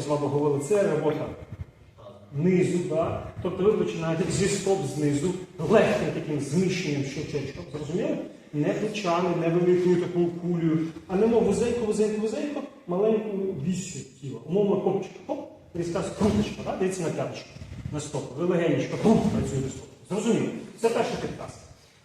ми з вами говорили, це робота низу, да? тобто ви починаєте зі стоп знизу, легким таким зміщенням щочечком, зрозуміли? Не плечами, не великою такою кулею, а немов вузенько, вузенько, вузенько, маленькою віссю тіла. Умовно копчик, хоп, різка скруточка, да? дивіться на п'яточку, на стопу. Ви легенечко хоп, працюєте стопу. Зрозуміло? Це перша підказка.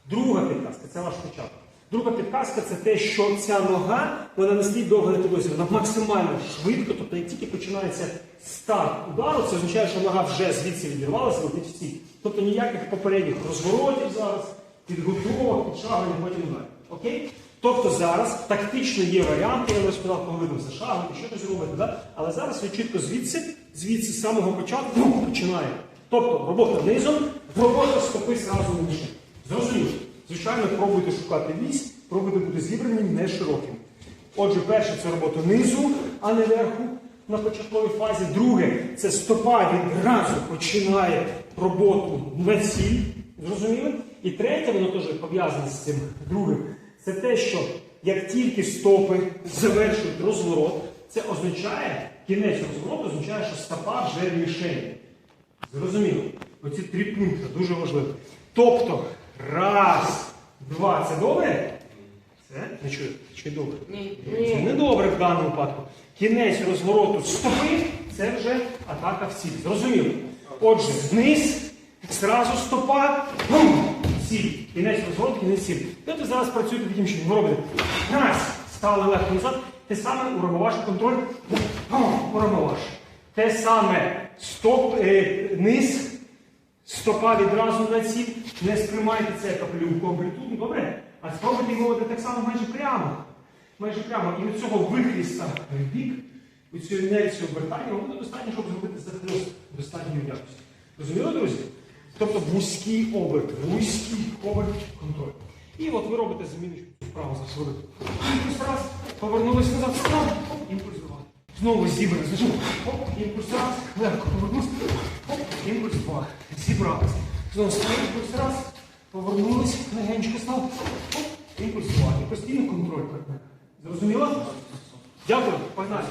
Друга підказка це ваш початок. Друга підказка це те, що ця нога вона не слід довго не тобою, вона максимально швидко, тобто як тільки починається старт удару, це означає, що нога вже звідси відірвалася, летить в ціль. Тобто ніяких попередніх розворотів зараз, підготовок, підшагувань, потім ударів. Окей? Тобто зараз тактично є варіанти, я розповідав, коли ви зашагуєте, що щось робите, да? але зараз ви чітко звідси, звідси з самого початку ну, починає. Тобто робота низом, робота стопи зразу нижче. Зрозуміло. Звичайно, пробуйте шукати вісь, пробуйте бути зібраним, не широким. Отже, перше це робота низу, а не верху на початковій фазі. Друге, це стопа відразу починає роботу на ціль. Зрозуміли? І третє, воно теж пов'язане з цим другим, це те, що як тільки стопи завершують розворот, це означає, кінець розвороту означає, що стопа вже в мішені. Зрозуміло. Оці три пункти дуже важливі. Тобто, раз, два, це добре? Це не чую, чи добре? Ні. Це не добре в даному випадку. Кінець розвороту стопи це вже атака в ціль. Зрозуміло? Отже, вниз, зразу стопа, бум, ціль. Кінець розвороту, кінець ціль. От зараз працюєте таким чином. Ви робите раз, стали легко назад. Те саме у ромоваш контроль. бум, У ромоваш. Те саме стоп, е, низ, стопа відразу на ціль. Не сприймайте це як апелювку амплітуду, добре? А спробуйте його так само майже прямо. Майже прямо. І від цього вихріста в бік, від цієї інерції обертання, вам буде достатньо, щоб зробити захльос достатньої якості. Розуміли, друзі? Тобто вузький оберт, вузький оберт контроль. І от ви робите заміночку вправо за робите. Імпульс раз, повернулись назад, оп, імпульс два. Знову значить, оп, імпульс раз, легко повернувся, імпульс два. Зібрались. Знову імпульс раз, повернулись, легенько став, імпульс два. І постійно контроль. Зрозуміло? Дякую, погнали.